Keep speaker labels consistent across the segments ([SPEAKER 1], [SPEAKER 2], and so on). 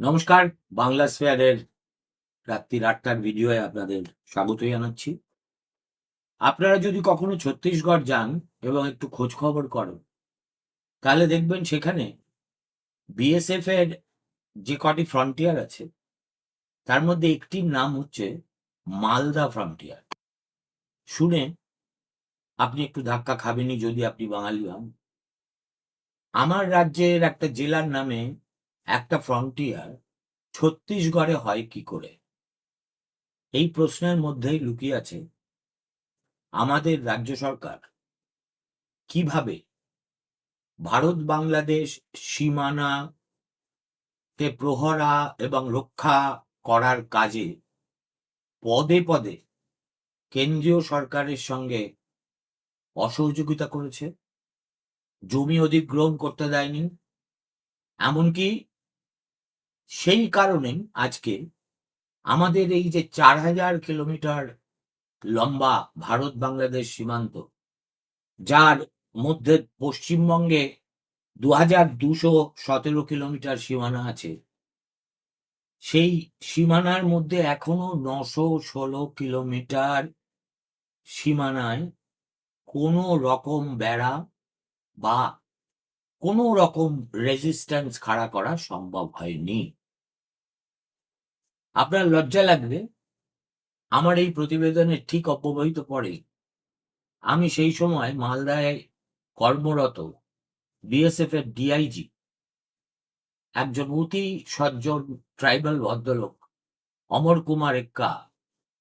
[SPEAKER 1] নমস্কার, বাংলা স্ফেয়ারের রাত্রির আটটার ভিডিওয়ে আপনাদের স্বাগত জানাচ্ছি। আপনারা যদি কখনো ছত্তিশগড় যান এবং একটু খোঁজ খবর করেন তাহলে দেখবেন সেখানে বিএসএফ এর যে কটি ফ্রন্টিয়ার আছে, তার মধ্যে একটির নাম হচ্ছে মালদা ফ্রন্টিয়ার শুনে আপনি একটু ধাক্কা খাবেনই যদি আপনি বাঙালি হন। আমার রাজ্যের একটা জেলার নামে একটা ফ্রন্টিয়ার ছত্তিশগড়ে হয় কি করে? এই প্রশ্নের মধ্যেই লুকিয়ে আছে আমাদের রাজ্য সরকার। কীভাবে ভারত, বাংলাদেশ সীমানা তে প্রহরা এবং রক্ষা করার কাজে পদে পদে কেন্দ্রীয় সরকারের সঙ্গে অসহযোগিতা করেছে, জমি অধিগ্রহণ করতে দেয়নি। এমনকি সেই কারণে আজকে আমাদের এই যে চার হাজার কিলোমিটার লম্বা ভারত বাংলাদেশ সীমান্ত, যার মধ্যে পশ্চিমবঙ্গে দু হাজার দুশো সতেরো কিলোমিটার সীমানা আছে। সেই সীমানার মধ্যে এখনও নশো ষোলো কিলোমিটার সীমানায় কোনো রকম বেড়া বা কোনো রকম রেজিস্ট্যান্স খাড়া করা সম্ভব হয়নি। আপনার লজ্জা লাগবে? আমার এই প্রতিবেদনের ঠিক অব্যবহিত পরে আমি সেই সময় মালদায় কর্মরত বিএসএফ এর ডিআইজি একজন অতি সজ্জন ট্রাইবাল ভদ্রলোক, অমর কুমার এক্কা।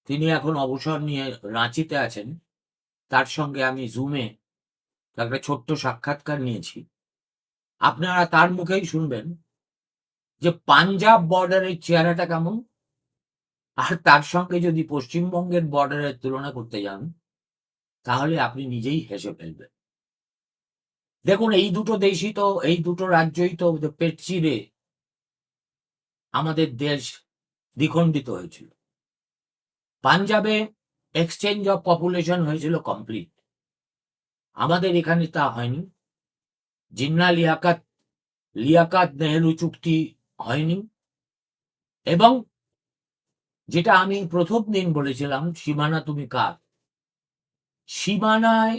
[SPEAKER 1] তিনি এখন অবসর নিয়ে রাঁচিতে আছেন। তার সঙ্গে আমি জুমে একটা ছোট্ট সাক্ষাৎকার নিয়েছি। আপনারা তার মুখেই শুনবেন যে পাঞ্জাব বর্ডারের চেহারাটা কেমন। আর তার সঙ্গে যদি পশ্চিমবঙ্গের বর্ডারের তুলনা করতে যান, তাহলে আপনি নিজেই হেসে ফেলবেন। দেখুন, এই দুটো দেশই তো, এই দুটো রাজ্যই তো পেট চিরে আমাদের দেশ দ্বিখণ্ডিত হয়েছিল। পাঞ্জাবে এক্সচেঞ্জ অফ পপুলেশন হয়েছিল কমপ্লিট আমাদের এখানে তা হয়নি। জিন্না লিয়াকাত লিয়াকাত নেহেরু চুক্তি হয়নি। এবং যেটা আমি প্রথম দিন বলেছিলাম, সীমানা তুমি কার? সীমানায়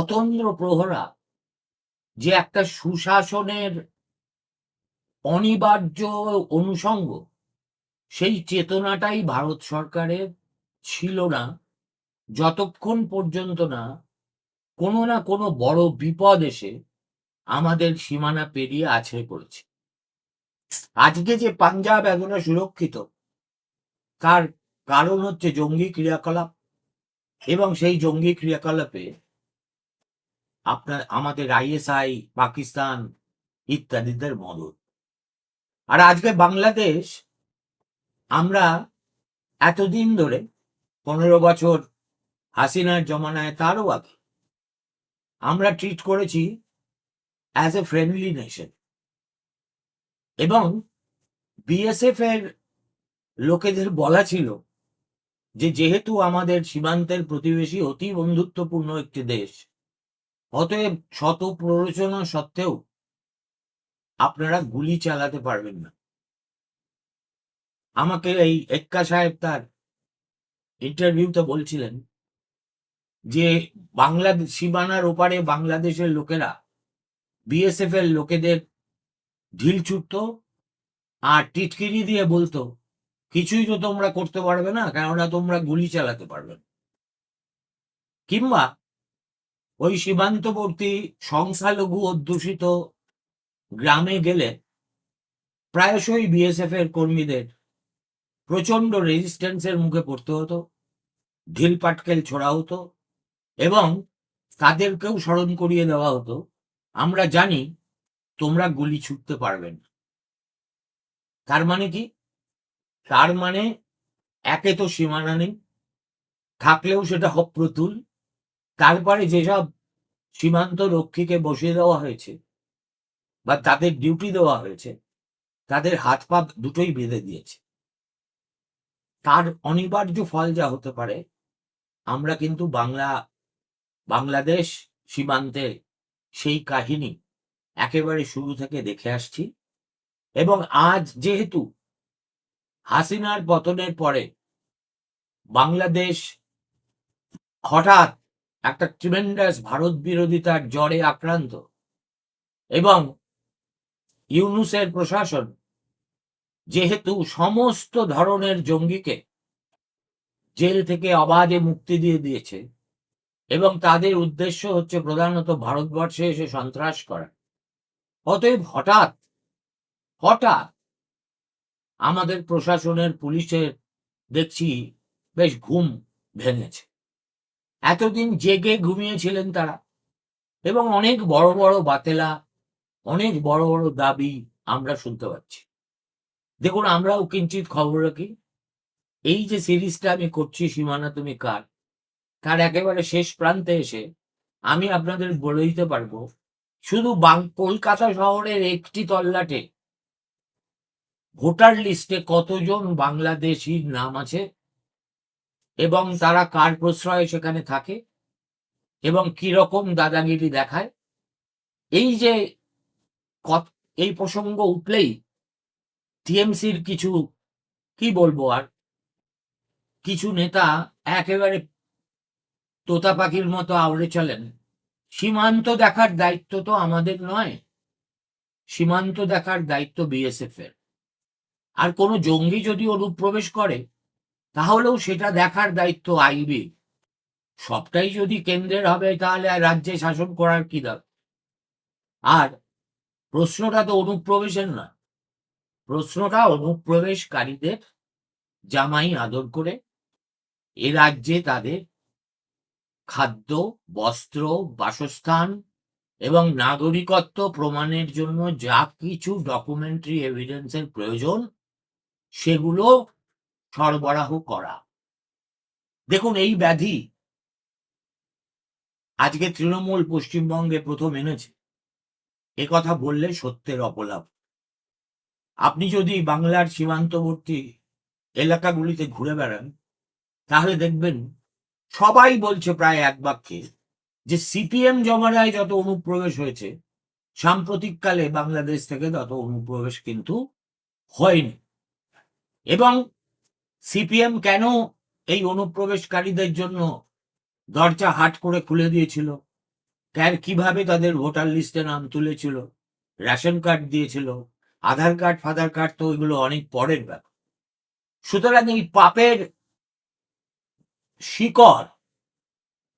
[SPEAKER 1] অতন্দ্র প্রহরা, যে একটা সুশাসনের অনিবার্য অনুষঙ্গ, সেই চেতনাটাই ভারত সরকারের ছিল না, যতক্ষণ পর্যন্ত না কোনো না কোনো বড় বিপদ এসে আমাদের সীমানা পেরিয়ে আছড়ে পড়েছে। আজকে যে পাঞ্জাব এখনও সুরক্ষিত, তার কারণ হচ্ছে জঙ্গি ক্রিয়াকলাপ এবং সেই জঙ্গি ক্রিয়াকলাপে আপনার, আমাদের আইএসআই, পাকিস্তান ইত্যাদিদের মদত আর আজকে বাংলাদেশ, আমরা এতদিন ধরে পনেরো বছর হাসিনার জমানায় তারও আগে আমরা ট্রিট করেছি অ্যাজ এ ফ্রেন্ডলি নেশন এবং বিএসএফ এর লোকেদের বলা ছিল যে, যেহেতু আমাদের সীমান্তের প্রতিবেশী অতি বন্ধুত্বপূর্ণ একটি দেশ অতএব শত প্ররোচনা সত্ত্বেও আপনারা গুলি চালাতে পারবেন না। আমাকে এই এক্কা সাহেব তার ইন্টারভিউতে বলছিলেন যে বাংলাদেশ সীমানার ওপারে বাংলাদেশের লোকেরা বিএসএফ এর লোকেদের ঢিল ছুটতো আর টিটকিরি দিয়ে বলতো, কিছুই তো তোমরা করতে পারবে না কেননা তোমরা গুলি চালাতে পারবে কিংবা ওই সীমান্তবর্তী সংখ্যালঘু অধ্যুষিত গ্রামে গেলে প্রায়শই বিএসএফ এর কর্মীদের প্রচণ্ড রেজিস্ট্যান্সের মুখে পড়তে হতো, ঢিল পাটকেল ছোড়া হতো এবং তাদেরকেও স্মরণ করিয়ে দেওয়া হতো, আমরা জানি তোমরা গুলি ছুটতে পারবে না। তার মানে কি? তার মানে একে তো সীমানা নেই, থাকলেও সেটা অপ্রতুল। তারপরে যেসব সীমান্ত রক্ষীকে বসিয়ে দেওয়া হয়েছে বা তাদের ডিউটি দেওয়া হয়েছে, তাদের হাত পা দুটোই বেঁধে দিয়েছে। তার অনিবার্য ফল যা হতে পারে, আমরা কিন্তু বাংলা, বাংলাদেশ সীমান্তে সেই কাহিনী একেবারে শুরু থেকে দেখে আসছি এবং আজ যেহেতু হাসিনার পতনের পরে বাংলাদেশ হঠাৎ একটা ট্রিমেন্ডাস ভারত বিরোধিতার জ্বরে আক্রান্ত এবং ইউনুসের প্রশাসন যেহেতু সমস্ত ধরনের জঙ্গিকে জেল থেকে অবাধে মুক্তি দিয়ে দিয়েছে এবং তাদের উদ্দেশ্য হচ্ছে প্রধানত ভারতবর্ষে এসে সন্ত্রাস করা। অতএব হঠাৎ হঠাৎ আমাদের প্রশাসনের পুলিশের দেখছি বেশ ঘুম ভেঙেছে। এতদিন জেগে ঘুমিয়েছিলেন তারা। এবং অনেক বড় বড় বাতেলা, অনেক বড় বড় দাবি আমরা শুনতে পাচ্ছি। দেখুন, আমরাও কিঞ্চিত খবর রাখি। এই যে সিরিজটা আমি করছি, সীমানা তুমি কার? তার একেবারে শেষ প্রান্তে এসে আমি আপনাদের বলে দিতে পারব, শুধু কলকাতা শহরের একটি তল্লাটে, ভোটার লিস্টে কতজন বাংলাদেশির নাম আছে? এবং তারা কার প্রশ্রয়ে সেখানে থাকে এবং কি রকম দাদাগিরি দেখায়? এই যে এই প্রসঙ্গ উঠলেই টিএমসির কিছু, কি বলব আর? কিছু নেতা একেবারে তোতা পাখির মতো আউড়ে চলেন। সীমান্ত দেখার দায়িত্ব তো আমাদের নয়। সীমান্ত দেখার দায়িত্ব বিএসএফ এর আর কোনো জঙ্গি যদি অনুপ্রবেশ করে তাহলেও সেটা দেখার দায়িত্ব আইবি। সবটাই যদি কেন্দ্রের হবে, তাহলে আর রাজ্যে শাসন করার কি দরকার? আর প্রশ্নটা তো অনুপ্রবেশের না। প্রশ্নটা অনুপ্রবেশকারীদের জামাই আদর করে, এ রাজ্যে তাদের খাদ্য, বস্ত্র, বাসস্থান এবং নাগরিকত্ব প্রমাণের জন্য যা কিছু ডকুমেন্টারি এভিডেন্সের প্রয়োজন, সেগুলো সরবরাহ করা। দেখুন, এই ব্যাধি আজকে তৃণমূল পশ্চিমবঙ্গে প্রথম এনেছে। এ কথা বললে সত্যের অপলাপ। আপনি যদি বাংলার সীমান্তবর্তী এলাকাগুলিতে ঘুরে বেড়ান, তাহলে দেখবেন সবাই বলছে প্রায় এক বাক্যে যে সিপিএম জমানায় যত অনুপ্রবেশ হয়েছে, সাম্প্রতিককালে বাংলাদেশ থেকে তত অনুপ্রবেশ কিন্তু হয়নি। এবং সিপিএম কেন এই অনুপ্রবেশকারীদের জন্য দরজা হাট করে খুলে দিয়েছিল? কেন, কীভাবে তাদের ভোটার লিস্টে নাম তুলেছিল? রেশন কার্ড দিয়েছিল? আধার কার্ড, ফাদার কার্ড তো ওইগুলো অনেক পরের ব্যাপার। সুতরাং এই পাপের শিকড়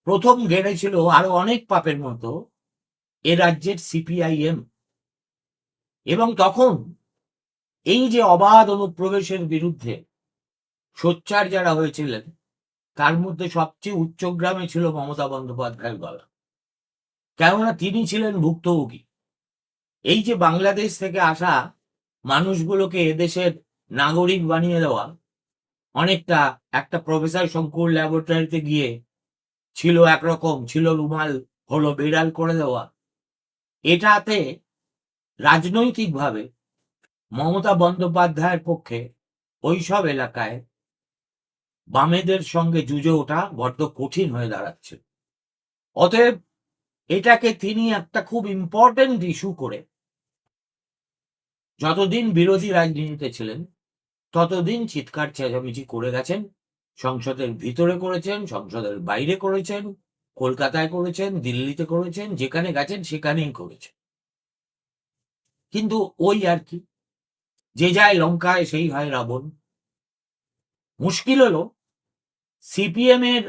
[SPEAKER 1] প্রথম গেড়েছিল আরও অনেক পাপের মতো এ রাজ্যের সিপিআইএম এবং তখন এই যে অবাধ অনুপ্রবেশের বিরুদ্ধে সোচ্চার যারা হয়েছিলেন, তার মধ্যে সবচেয়ে উচ্চগ্রামে ছিল মমতা বন্দ্যোপাধ্যায়ের গলা। কেননা তিনি ছিলেন ভুক্তভোগী। এই যে বাংলাদেশ থেকে আসা মানুষগুলোকে এদেশের নাগরিক বানিয়ে দেওয়া, অনেকটা একটা প্রফেসর শঙ্কুর ল্যাবরেটরিতে গিয়ে ছিল একরকম, ছিল রুমাল হলো বিড়াল করে দেওয়া, এটাতে রাজনৈতিকভাবে মমতা বন্দ্যোপাধ্যায়ের পক্ষে ওইসব এলাকায় বামেদের সঙ্গে জুঝে ওঠা বড্ড কঠিন হয়ে দাঁড়াচ্ছে। অতএব এটাকে তিনি একটা খুব ইম্পর্টেন্ট ইস্যু করে যতদিন বিরোধী রাজনীতিতে ছিলেন, ততদিন চিৎকার চেঁচামেচি করে গেছেন, সংসদের ভিতরে করেছেন, সংসদের বাইরে করেছেন, কলকাতায় করেছেন, দিল্লিতে করেছেন, যেখানে গেছেন সেখানেই করেছেন। কিন্তু ওই আর কি, যে যায় লঙ্কায় সেই হয় রাবণ। মুশকিল হলো সিপিএম এর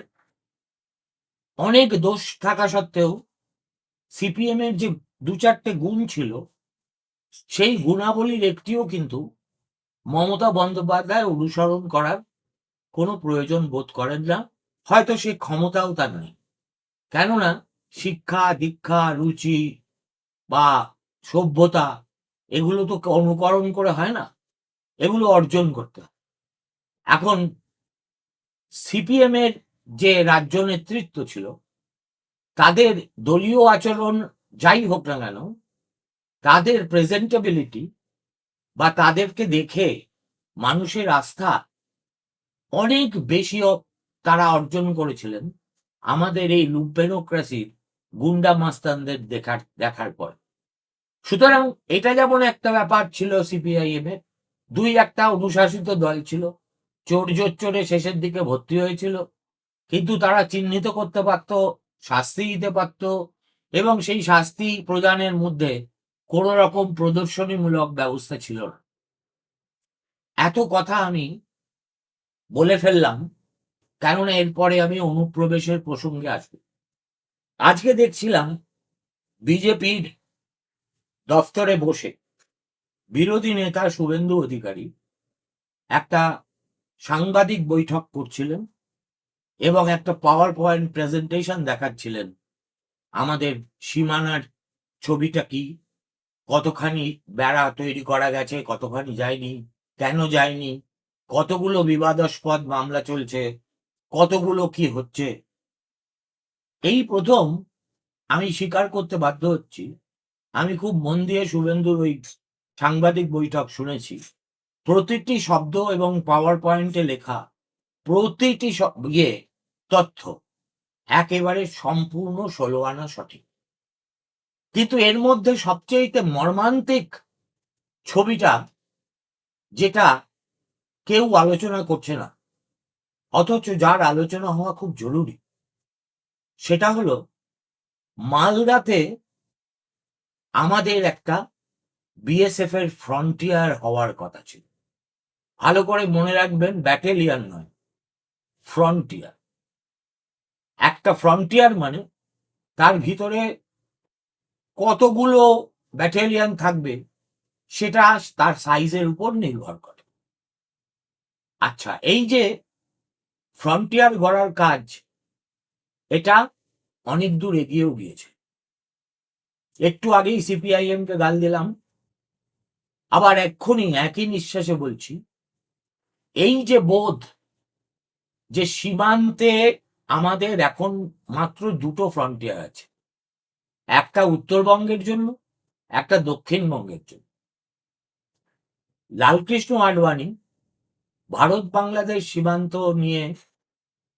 [SPEAKER 1] অনেক দোষ থাকা সত্ত্বেও সিপিএম এর যে দু চারটে গুণ ছিল, সেই গুণাবলীর একটিও কিন্তু মমতা বন্দ্যোপাধ্যায় অনুসরণ করার কোনো প্রয়োজন বোধ করেন না। হয়তো সে ক্ষমতাও তার নেই। কেননা শিক্ষা, দীক্ষা, রুচি বা সভ্যতা এগুলো তো অনুকরণ করে হয় না, এগুলো অর্জন করতে এখন সিপিএম এর যে রাজ্য নেতৃত্ব ছিল, তাদের দলীয় আচরণ যাই হোক না কেন, তাদের প্রেজেন্টেবিলিটি বা তাদেরকে দেখে মানুষের আস্থা অনেক বেশি তারা অর্জন করেছিলেন আমাদের এই লুপেনোক্রাসির গুন্ডা মাস্তানদের দেখার দেখার পর। সুতরাং এটা যেমন একটা ব্যাপার ছিল সিপিআইএম এর, দুই একটা অনুশাসিত দল ছিল চোর চোরে শেষের দিকে ভর্তি হয়েছিল। কিন্তু তারা চিহ্নিত করতে পারত, শাস্তি দিতে পারত এবং সেই শাস্তি প্রদানের মধ্যে কোন রকম প্রদর্শনীমূলক ব্যবস্থা ছিল না। এত কথা আমি বলে ফেললাম কেননা এরপরে আমি অনুপ্রবেশের প্রসঙ্গে আসব। আজকে দেখছিলাম বিজেপির দফতরে বসে বিরোধী নেতা শুভেন্দু অধিকারী একটা সাংবাদিক বৈঠক করছিলেন এবং একটা পাওয়ার পয়েন্ট প্রেজেন্টেশন দেখাচ্ছিলেন। আমাদের সীমানার ছবিটা কি? কতখানি বেড়া তৈরি করা গেছে? কতখানি যায়নি? কেন যায়নি? কতগুলো বিবাদাস্পদ মামলা চলছে? কতগুলো কি হচ্ছে? এই প্রথম আমি স্বীকার করতে বাধ্য হচ্ছি। আমি খুব মন দিয়ে শুভেন্দুর ওই সাংবাদিক বৈঠক শুনেছি। প্রতিটি শব্দ এবং পাওয়ার পয়েন্টে লেখা প্রতিটি ইয়ে তথ্য একেবারে সম্পূর্ণ ষোলো আনা সঠিক। কিন্তু এর মধ্যে সবচেয়ে মর্মান্তিক ছবিটা যেটা কেউ আলোচনা করছে না, অথচ যার আলোচনা হওয়া খুব জরুরি, সেটা হলো মালদাতে আমাদের একটা বিএসএফ এর ফ্রন্টিয়ার হওয়ার কথা ছিল। ভালো করে মনে রাখবেন, ব্যাটেলিয়ান নয়, ফ্রন্টিয়ার। একটা ফ্রন্টিয়ার মানে তার ভিতরে কতগুলো ব্যাটালিয়ান থাকবে সেটা তার সাইজের উপর নির্ভর করে। আচ্ছা এই যে ফ্রন্টিয়ার গড়ার কাজ, এটা অনেক দূর এগিয়েও গিয়েছে। একটু আগেই সিপিআইএম কে গাল দিলাম। আবার এক্ষুনি একই নিঃশ্বাসে বলছি এই যে বোধ, যে সীমান্তে আমাদের এখন মাত্র দুটো ফ্রন্টিয়ার আছে। একটা উত্তরবঙ্গের জন্য, একটা দক্ষিণবঙ্গের জন্য। লালকৃষ্ণ আডবাণী ভারত বাংলাদেশ সীমান্ত নিয়ে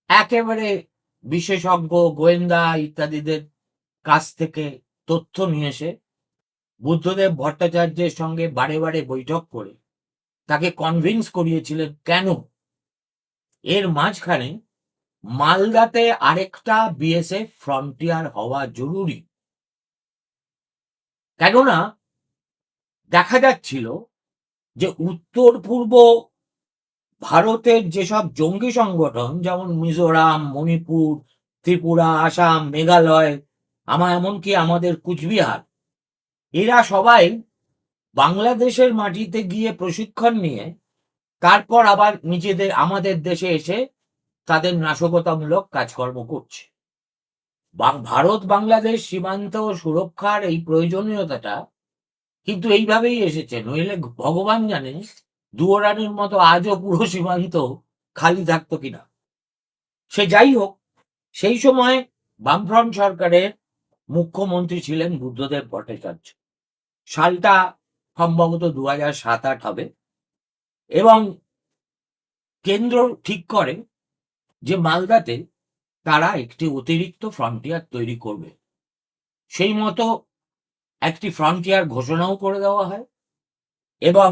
[SPEAKER 1] একেবারে বিশেষজ্ঞ, গোয়েন্দা ইত্যাদিদের কাছ থেকে তথ্য নিয়ে এসে বুদ্ধদেব ভট্টাচার্যের সঙ্গে বারে বারে বৈঠক করে তাকে কনভিন্স করিয়েছিলেন, কেন? এর মাঝখানে মালদাতে আরেকটা বিএসএফ ফ্রন্টিয়ার হওয়া জরুরি। কেননা দেখা যাচ্ছিল যে উত্তর পূর্ব ভারতের যেসব জঙ্গি সংগঠন, যেমন মিজোরাম, মণিপুর, ত্রিপুরা, আসাম, মেঘালয় আমার এমনকি আমাদের কুচবিহার, এরা সবাই বাংলাদেশের মাটিতে গিয়ে প্রশিক্ষণ নিয়ে তারপর আবার নিজেদের, আমাদের দেশে এসে তাদের নাশকতামূলক কাজকর্ম করছে। ভারত, বাংলাদেশ সীমান্ত সুরক্ষার এই প্রয়োজনীয়তাটা কিন্তু এইভাবেই এসেছে। নইলে ভগবান জানে দুয়োরানির মতো আজও পুরো সীমান্ত খালি থাকতো কিনা। সে যাই হোক, সেই সময় বামফ্রন্ট সরকারের মুখ্যমন্ত্রী ছিলেন বুদ্ধদেব ভট্টাচার্য। সালটা সম্ভবত দু হাজার সাত আট হবে। এবং কেন্দ্র ঠিক করে যে মালদাতে তারা একটি অতিরিক্ত ফ্রন্টিয়ার তৈরি করবে। সেই মতো একটি ফ্রন্টিয়ার ঘোষণাও করে দেওয়া হয় এবং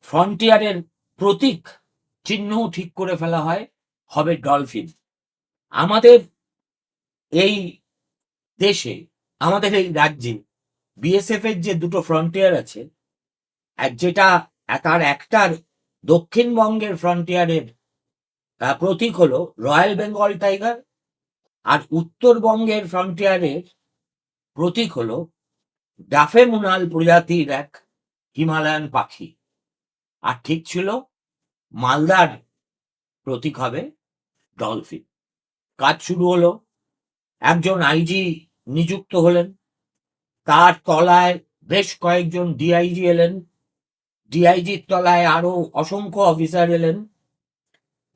[SPEAKER 1] ফ্রন্টিয়ারের প্রতীক চিহ্নও ঠিক করে ফেলা হয়, হবে ডলফিন আমাদের এই দেশে, আমাদের এই রাজ্যে বিএসএফ এর যে দুটো ফ্রন্টিয়ার আছে এক যেটা তার একটার দক্ষিণবঙ্গের ফ্রন্টিয়ারের প্রতীক হলো রয়্যাল বেঙ্গল টাইগার আর উত্তরবঙ্গের ফ্রন্টিয়ারের প্রতীক হলো ডাফে মুনাল প্রজাতির এক হিমালয়ান পাখি আর ঠিক ছিল মালদার প্রতীক হবে ডলফিন কাজ শুরু হলো, একজন আইজি নিযুক্ত হলেন তার তলায় বেশ কয়েকজন ডিআইজি এলেন। ডিআইজির তলায় আরও অসংখ্য অফিসার এলেন।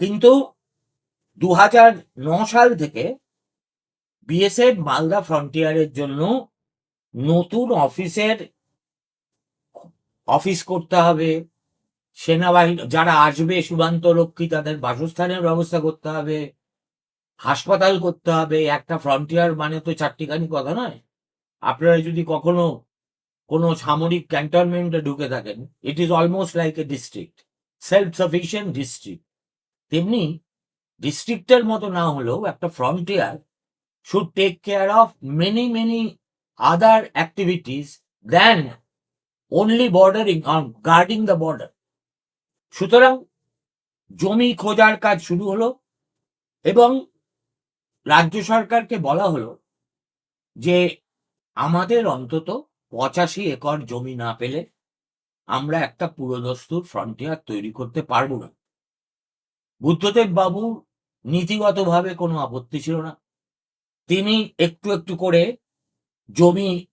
[SPEAKER 1] কিন্তু দু সাল থেকে বিএসএফ মালদা ফ্রন্টিয়ারের জন্য নতুন অফিসের অফিস করতে হবে। সেনাবাহিনী, যারা আসবে সীমান্ত রক্ষী তাদের বাসস্থানের ব্যবস্থা করতে হবে। হাসপাতাল করতে হবে। একটা ফ্রন্টিয়ার মানে তো চারটিখানি কথা নয়। আপনারা যদি কখনো কোনো সামরিক ক্যান্টনমেন্টে ঢুকে থাকেন it is almost like a district self sufficient district তেমনি ডিস্ট্রিক্টের মতো না হলেও একটা frontier should take care of many many other activities than only bordering guarding the border সুতরাং জমি খোঁজার কাজ শুরু হলো এবং রাজ্য সরকারকে বলা হলো যে আমাদের অন্তত পঁচাশি একর জমি না পেলে আমরা একটা পুরোদস্তুর ফ্রন্টিয়ার তৈরি করতে পারব না। বুদ্ধদেব বাবু নীতিগতভাবে কোনো আপত্তি ছিল না। তিনি একটু একটু করে জমি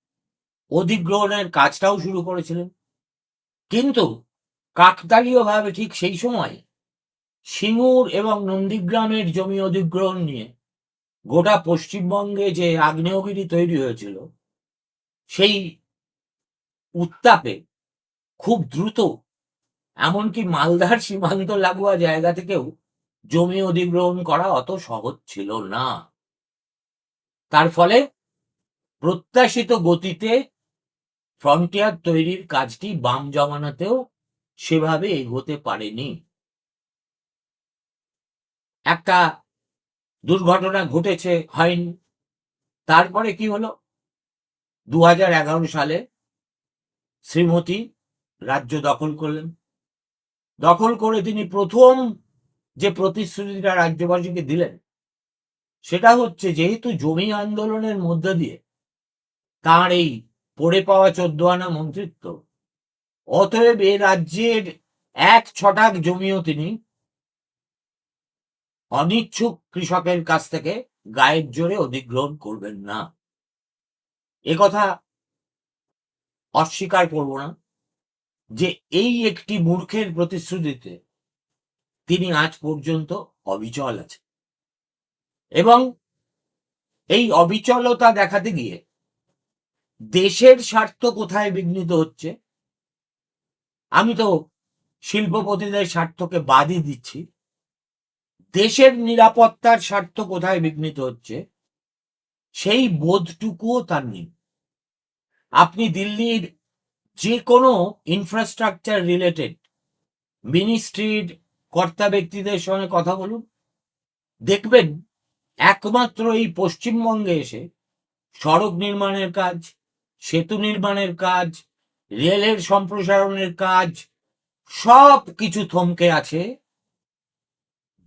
[SPEAKER 1] অধিগ্রহণের কাজটাও শুরু করেছিলেন। কিন্তু কাকতালীয়ভাবে ঠিক সেই সময় সিঙ্গুর এবং নন্দীগ্রামের জমি অধিগ্রহণ নিয়ে গোটা পশ্চিমবঙ্গে যে আগ্নেয়গিরি তৈরি হয়েছিল সেই উত্তাপে খুব দ্রুত, এমনকি মালদার সীমান্ত লাগোয়া জায়গা থেকেও জমি অধিগ্রহণ করা অত সহজ ছিল না। তার ফলে প্রত্যাশিত গতিতে ফ্রন্টিয়ার তৈরির কাজটি বাম জমানাতেও সেভাবে এগোতে পারেনি। একটা দুর্ঘটনা ঘটেছে, হয়নি। তারপরে কি হলো? দু হাজার এগারো সালে শ্রীমতী রাজ্য দখল করলেন। দখল করে তিনি প্রথম যে প্রতিশ্রুতিটা রাজ্যবাসীকে দিলেন, সেটা হচ্ছে যেহেতু জমি আন্দোলনের মধ্য দিয়ে তার এই পড়ে পাওয়া চোদ্দ আনা মন্ত্রিত্ব, অতএব এ রাজ্যের এক ছটাক জমিও তিনি অনিচ্ছুক কৃষকের কাছ থেকে গায়ের জোরে অধিগ্রহণ করবেন না। কথা অস্বীকার করব না যে এই একটি মূর্খের প্রতিশ্রুতিতে তিনি আজ পর্যন্ত অবিচল আছে এবং এই অবিচলতা দেখাতে গিয়ে দেশের স্বার্থ কোথায় বিঘ্নিত হচ্ছে, আমি তো শিল্পপতিদের স্বার্থকে বাদই দিচ্ছি। দেশের নিরাপত্তার স্বার্থ কোথায় বিঘ্নিত হচ্ছে, সেই বোধটুকুও তার নেই। আপনি দিল্লির যে কোনো ইনফ্রাস্ট্রাকচার রিলেটেড মিনিস্ট্রির কর্তা ব্যক্তিদের সঙ্গে কথা বলুন। দেখবেন একমাত্র এই পশ্চিমবঙ্গে এসে সড়ক নির্মাণের কাজ, সেতু নির্মাণের কাজ, রেলের সম্প্রসারণের কাজ সব কিছু থমকে আছে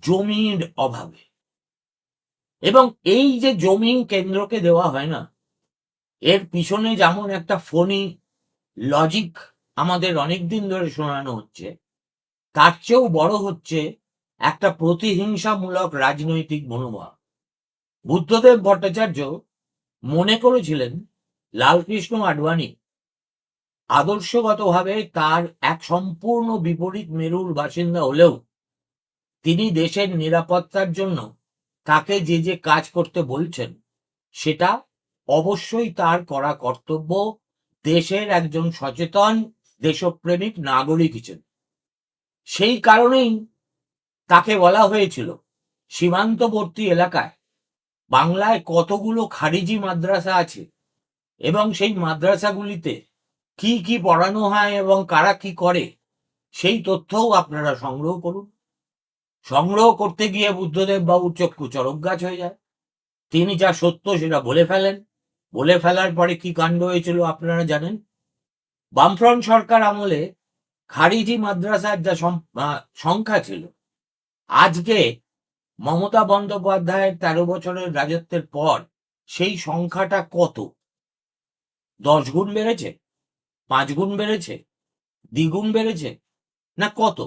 [SPEAKER 1] জমির অভাবে। এবং এই যে জমি কেন্দ্রকে দেওয়া হয় না এর পিছনে যেমন একটা ফোনি লজিক আমাদের অনেক দিন ধরে শোনানো হচ্ছে, তার চেয়েও বড় হচ্ছে একটা প্রতিহিংসামূলক রাজনৈতিক মনোভাব। বুদ্ধদেব ভট্টাচার্য মনে করেছিলেন, লালকৃষ্ণ আডবাণী আদর্শগতভাবে তার এক সম্পূর্ণ বিপরীত মেরুর বাসিন্দা হলেও তিনি দেশের নিরাপত্তার জন্য তাকে যে যে কাজ করতে বলছেন, সেটা অবশ্যই তার করা কর্তব্য দেশের একজন সচেতন, দেশপ্রেমিক নাগরিক হিসেবে। সেই কারণেই তাকে বলা হয়েছিল, সীমান্তবর্তী এলাকায় বাংলায় কতগুলো খারিজি মাদ্রাসা আছে এবং সেই মাদ্রাসাগুলিতে কি কি পড়ানো হয় এবং কারা কি করে, সেই তথ্যও আপনারা সংগ্রহ করুন। সংগ্রহ করতে গিয়ে বুদ্ধদেব বাবুর চক্ষু চরক গাছ হয়ে যায়। তিনি যা সত্য সেটা বলে ফেলেন। বলে ফেলার পরে কি কাণ্ড হয়েছিল আপনারা জানেন? বামফ্রন্ট সরকার আমলে খারিজি মাদ্রাসার যা সংখ্যা ছিল, আজকে মমতা বন্দ্যোপাধ্যায়ের তেরো বছরের রাজত্বের পর সেই সংখ্যাটা কত? দশ গুণ বেড়েছে? পাঁচ গুণ বেড়েছে? দ্বিগুণ বেড়েছে? না কত?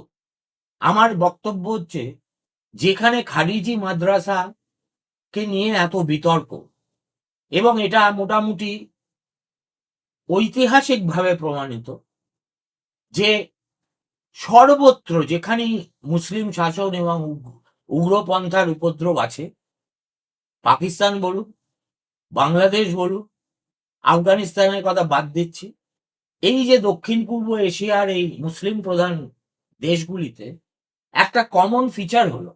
[SPEAKER 1] আমার বক্তব্য হচ্ছে, যেখানে খারিজি মাদ্রাসা কে নিয়ে এত বিতর্ক এবং এটা মোটামুটি ঐতিহাসিকভাবে প্রমাণিত যে সর্বত্র যেখানেই মুসলিম শাসন এবং উগ্রপন্থার উপদ্রব আছে, পাকিস্তান বলুন বাংলাদেশ বলুন আফগানিস্তানের কথা বাদ দিচ্ছি। এই যে দক্ষিণ পূর্ব এশিয়ার এই মুসলিম প্রধান দেশগুলিতে একটা কমন ফিচার হলো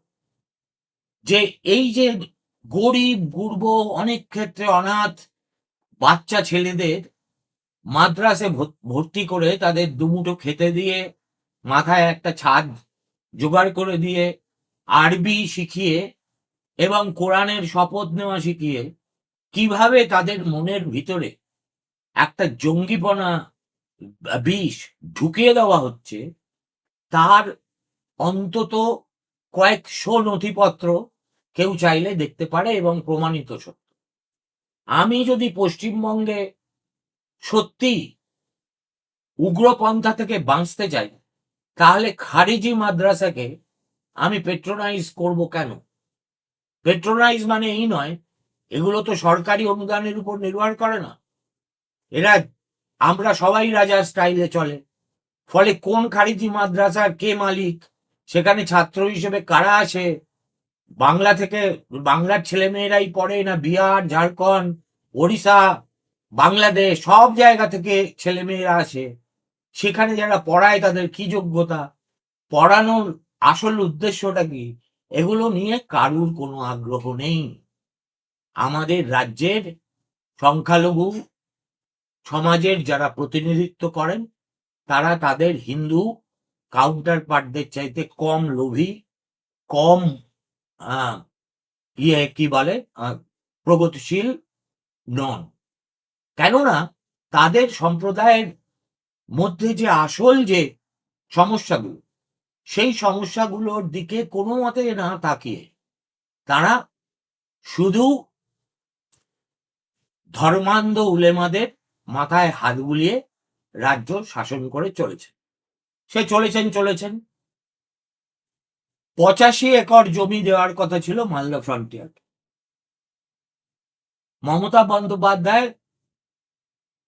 [SPEAKER 1] যে এই যে গরিব, গুর্ব, অনেক ক্ষেত্রে অনাথ বাচ্চা ছেলেদের মাদ্রাসে ভর্তি করে তাদের দুমুঠো খেতে দিয়ে, মাথায় একটা ছাদ জোগাড় করে দিয়ে আরবি শিখিয়ে এবং কোরআনের শপথ নেওয়া শিখিয়ে কীভাবে তাদের মনের ভিতরে একটা জঙ্গিপনা বিষ ঢুকিয়ে দেওয়া হচ্ছে, তার অন্তত কয়েকশো নথিপত্র কেউ চাইলে দেখতে পারে এবং প্রমাণিত সত্য। আমি যদি পশ্চিমবঙ্গে সত্যি উগ্রপন্থা থেকে বাঁচতে চাই তাহলে খারিজি মাদ্রাসাকে আমি পেট্রোনাইজ করব কেন? পেট্রোনাইজ মানে এই নয়, এগুলো তো সরকারি অনুদানের উপর নির্ভর করে না। এরা, আমরা সবাই রাজার স্টাইলে চলে। ফলে কোন খারিজি মাদ্রাসার কে মালিক? সেখানে ছাত্র হিসেবে কারা আসে? বাংলা থেকে, বাংলার ছেলেমেয়েরাই পড়ে না বিহার, ঝাড়খণ্ড, ওড়িশা, বাংলাদেশ, সব জায়গা থেকে ছেলেমেয়েরা আসে। সেখানে যারা পড়ায় তাদের কি যোগ্যতা? পড়ানোর আসল উদ্দেশ্যটা কি? এগুলো নিয়ে কারুর কোনো আগ্রহ নেই। আমাদের রাজ্যের সংখ্যালঘু সমাজের যারা প্রতিনিধিত্ব করেন, তারা তাদের হিন্দু কাউন্টার পার্টদের চাইতে কম লোভী, কম ইয়ে কি বলে? প্রগতিশীল নন। কেননা, তাদের সম্প্রদায়ের মধ্যে যে আসল যে সমস্যাগুলো, সেই সমস্যাগুলোর দিকে কোনো মতে না তাকিয়ে তারা শুধু ধর্মান্ধ উলেমাদের মাথায় হাত বুলিয়ে রাজ্য শাসন করে চলেছে। সে চলেছেন চলেছেন। পঁচাশি একর জমি দেওয়ার কথা ছিল মালদা ফ্রন্টিয়ার। মমতা বন্দ্যোপাধ্যায়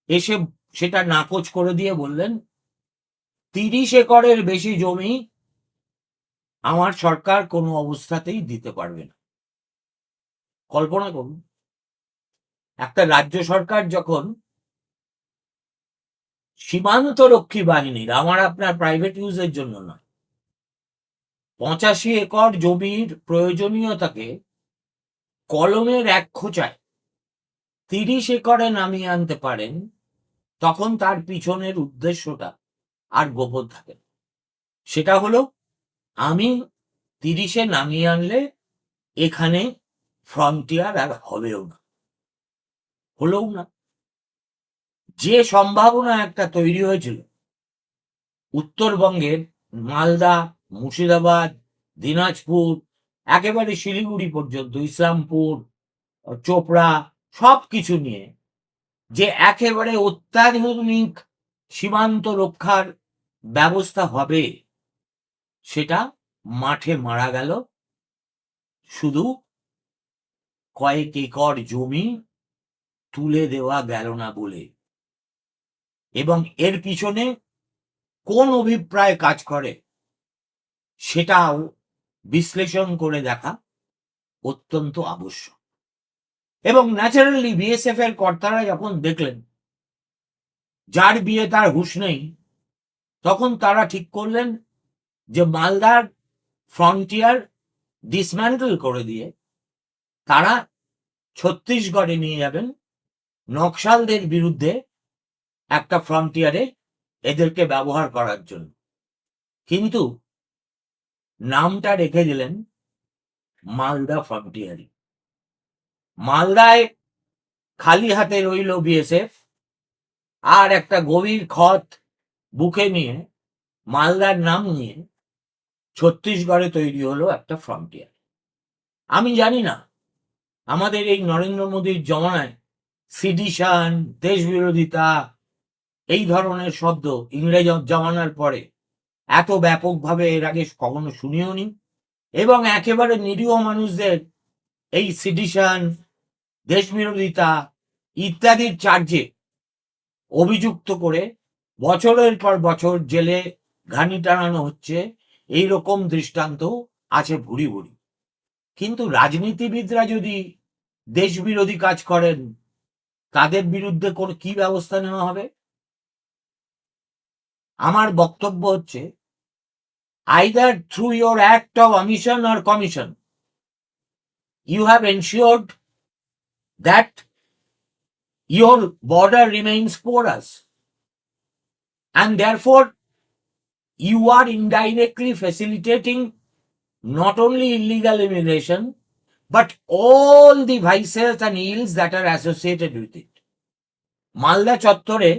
[SPEAKER 1] এসে সেটা নাকচ করে দিয়ে বললেন, তিরিশ একরের বেশি জমি আমার সরকার কোনো অবস্থাতেই দিতে পারবে না। কল্পনা করুন, একটা রাজ্য সরকার যখন সীমান্ত রক্ষী বাহিনীর, আমার আপনার প্রাইভেট ইউজের জন্য নয় পঁচাশি একর জমির প্রয়োজনীয়তাকে কলমের এক খোঁচায় তিরিশ একরে নামিয়ে আনতে পারেন, তখন তার পিছনের উদ্দেশ্যটা আর গোপন থাকে সেটা হলো, আমি তিরিশে নামিয়ে আনলে এখানে ফ্রন্টিয়ার আর হবেও না, হলেও না। যে সম্ভাবনা একটা তৈরি হয়েছিল, উত্তরবঙ্গের মালদা মুর্শিদাবাদ, দিনাজপুর, একেবারে শিলিগুড়ি পর্যন্ত, ইসলামপুর, চোপড়া সব কিছু নিয়ে যে একেবারে অত্যাধুনিক সীমান্ত রক্ষার ব্যবস্থা হবে, সেটা মাঠে মারা গেল। শুধু কয়েক একর জমি তুলে দেওয়া গেল না বলে। এবং এর পিছনে কোন অভিপ্রায় কাজ করে? সেটাও বিশ্লেষণ করে দেখা অত্যন্ত আবশ্যক। এবং ন্যাচারালি বিএসএফ এর কর্তারা যখন দেখলেন, যার বিয়ে তার হুশ নেই, তখন তারা ঠিক করলেন যে মালদার ফ্রন্টিয়ার ডিসম্যান্টল করে দিয়ে তারা ছত্তিশগড়ে নিয়ে যাবেন। নকশালদের বিরুদ্ধে একটা ফ্রন্টিয়ারে এদেরকে ব্যবহার করার জন্য। কিন্তু নামটা রেখে দিলেন মালদা ফ্রন্টিয়ারি মালদায় খালি হাতে রইল বিএসএফ, আর একটা গভীর খত বুকে নিয়ে, মালদার নাম নিয়ে ছত্তিশগড়ে তৈরি হলো একটা ফ্রন্টিয়ার আমি জানি না, আমাদের এই নরেন্দ্র মোদীর জমানায় সিডিশন দেশ বিরোধিতা এই ধরনের শব্দ ইংরেজ জমানার পরে এত ব্যাপকভাবে এর আগে কখনো শুনিও নি এবং একেবারে নিরীহ মানুষদের এই সিডিশন দেশ বিরোধিতা ইত্যাদির চার্জে অভিযুক্ত করে বছরের পর বছর জেলে ঘানি টানানো হচ্ছে এই রকম দৃষ্টান্ত আছে ভুরি ভুরি। কিন্তু রাজনীতিবিদরা যদি দেশ বিরোধী কাজ করেন, তাদের বিরুদ্ধে কোন কি ব্যবস্থা নেওয়া হবে? আমার বক্তব্য হচ্ছে either through your act of omission or commission, you have ensured that your border remains porous. And therefore, you are indirectly facilitating not only illegal immigration, but all the vices and ills that are associated with it. Malda চত্বরে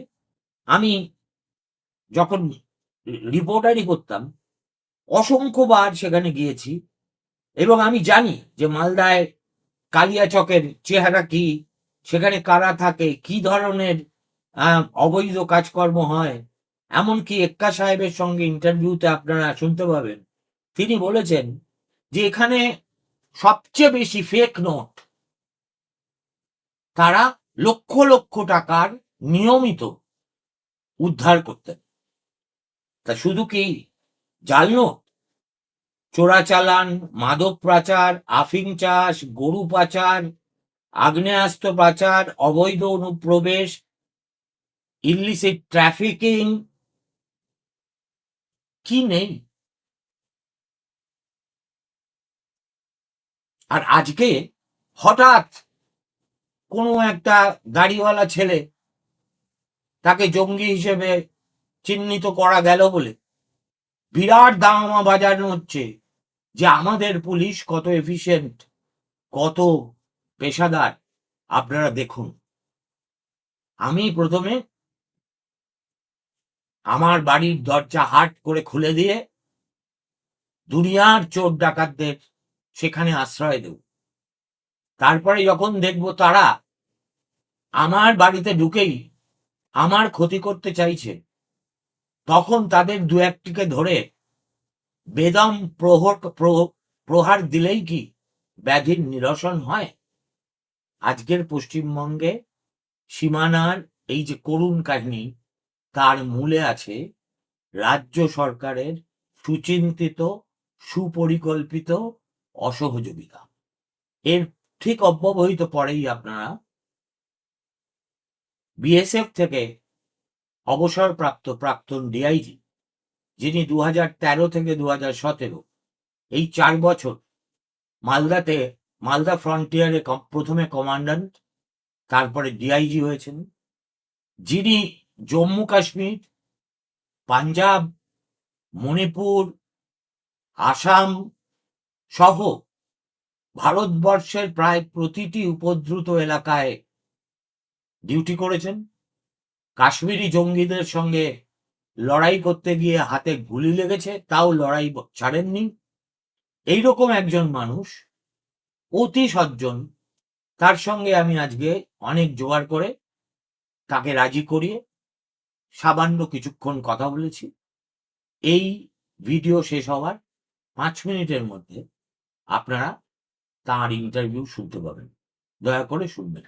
[SPEAKER 1] আমি যখন রিপোর্টারি করতাম অসংখ্যবার সেখানে গিয়েছি। এবং আমি জানি যে মালদায় কালিয়াচকের চেহারা কি, সেখানে কারা থাকে, কি ধরনের অবৈধ কাজকর্ম হয়। এমনকি এক্কা সাহেবের সঙ্গে ইন্টারভিউতে আপনারা শুনতে পাবেন। তিনি বলেছেন যে এখানে সবচেয়ে বেশি ফেক নোট তারা লক্ষ লক্ষ টাকার নিয়মিত উদ্ধার করতেন। তা শুধু কি জাল নোট চোরাচালান মাদক পাচার আফিং চাষ, গরু পাচার, আগ্নেয়াস্ত্র পাচার, অবৈধ অনুপ্রবেশ ইলিসিট ট্রাফিকিং। কি নেই? আর আজকে হঠাৎ কোনো একটা গাড়িওয়ালা ছেলে তাকে জঙ্গি হিসেবে চিহ্নিত করা গেল বলে বিরাট দামা বাজানো হচ্ছে। যে আমাদের পুলিশ কত এফিশিয়েন্ট কত পেশাদার, আপনারা দেখুন। আমি প্রথমে আমার বাড়ির দরজা হাট করে খুলে দিয়ে দুনিয়ার চোর ডাকাতদের সেখানে আশ্রয় দেব। তারপরে যখন দেখব তারা আমার বাড়িতে ঢুকেই আমার ক্ষতি করতে চাইছে তখন তাদের দু একটিকে ধরে বেদম প্রহর প্রহার দিলেই কি ব্যাধির নিরসন হয়? আজকের পশ্চিমবঙ্গে সীমানার এই যে করুণ কাহিনী, তার মূলে আছে রাজ্য সরকারের সুচিন্তিত, সুপরিকল্পিত অসহযোগিতা। এর ঠিক অব্যবহিত পরেই আপনারা বিএসএফ থেকে অবসরপ্রাপ্ত প্রাক্তন ডিআইজি যিনি দু তেরো থেকে দু সতেরো, এই চার বছর মালদাতে, মালদা ফ্রন্টিয়ারে প্রথমে কমান্ড্যান্ট তারপরে ডিআইজি হয়েছেন, যিনি জম্মু কাশ্মীর, পাঞ্জাব, মণিপুর, আসাম সহ ভারতবর্ষের প্রায় প্রতিটি উপদ্রুত এলাকায় ডিউটি করেছেন। কাশ্মীরি জঙ্গিদের সঙ্গে লড়াই করতে গিয়ে হাতে গুলি লেগেছে, তাও লড়াই ছাড়েননি। এইরকম একজন মানুষ, অতি সজ্জন, তার সঙ্গে আমি আজকে অনেক জোগাড় করে তাকে রাজি করিয়ে সামান্য কিছুক্ষণ কথা বলেছি। এই ভিডিও শেষ হওয়ার পাঁচ মিনিটের মধ্যে আপনারা তার ইন্টারভিউ শুনতে পাবেন। দয়া করে শুনবেন।